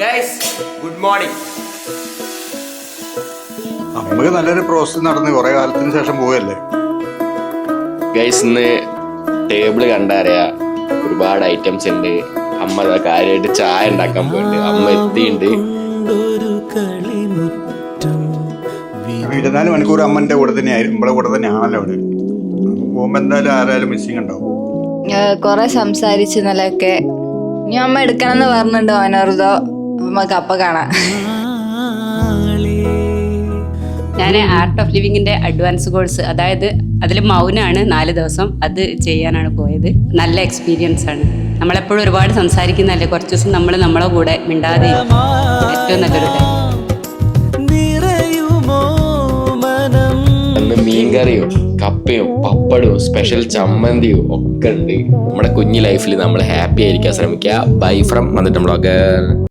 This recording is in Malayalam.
ഗൈസ് ഗുഡ് മോർണിംഗ് നമുക്ക് നല്ലൊരു പ്രോസസ് നടന്ന് കുറെ കാലത്തിന് ശേഷം പോവല്ലേ? ഗൈസ് ഇന്ന് ടേബിൾ കണ്ടറിയാ ഒരുപാട് ഐറ്റംസ് ഉണ്ട്. അമ്മ കാര്യമായിട്ട് ചായ ഉണ്ടാക്കാൻ പോയിട്ടുണ്ട്. അമ്മ എത്തിയുണ്ട്. ഇരുപത്തിനാല് മണിക്കൂർ അമ്മന്റെ കൂടെ തന്നെ ആയിരുന്നു. നമ്മളെ കൂടെ തന്നെ ആണല്ലോ അവിടെ പോകുമ്പോ എന്തായാലും ആരായാലും മിസ്സിങ് ഉണ്ടാവും. കൊറേ സംസാരിച്ചു ഇന്നലെയൊക്കെ. ഇനി അമ്മ എടുക്കണം എന്ന് പറഞ്ഞിട്ടുണ്ടോ ഓനോർതോ നമുക്ക് അപ്പൊ കാണാം. ഞാൻ ആർട്ട് ഓഫ് ലിവിങ്ങിന്റെ അഡ്വാൻസ് കോഴ്സ് അതായത് അതിൽ മൗനാണ് നാല് ദിവസം. അത് ചെയ്യാനാണ് പോയത്. നല്ല എക്സ്പീരിയൻസ് ആണ്. നമ്മളെപ്പോഴും ഒരുപാട് സംസാരിക്കുന്നതല്ലേ? കുറച്ച് ദിവസം നമ്മൾ നമ്മളെ കൂടെ മിണ്ടാതെ. ഏറ്റവും നല്ലൊരു മീൻകറിയോ കപ്പയോ പപ്പടോ സ്പെഷ്യൽ ചമ്മന്തിയോ ഒക്കെ ഉണ്ട്. നമ്മുടെ കുഞ്ഞു ലൈഫിൽ നമ്മൾ ഹാപ്പി ആയിരിക്കാൻ ശ്രമിക്കുക. ബൈ ഫ്രം വന്നിട്ട് ബ്ലോഗർ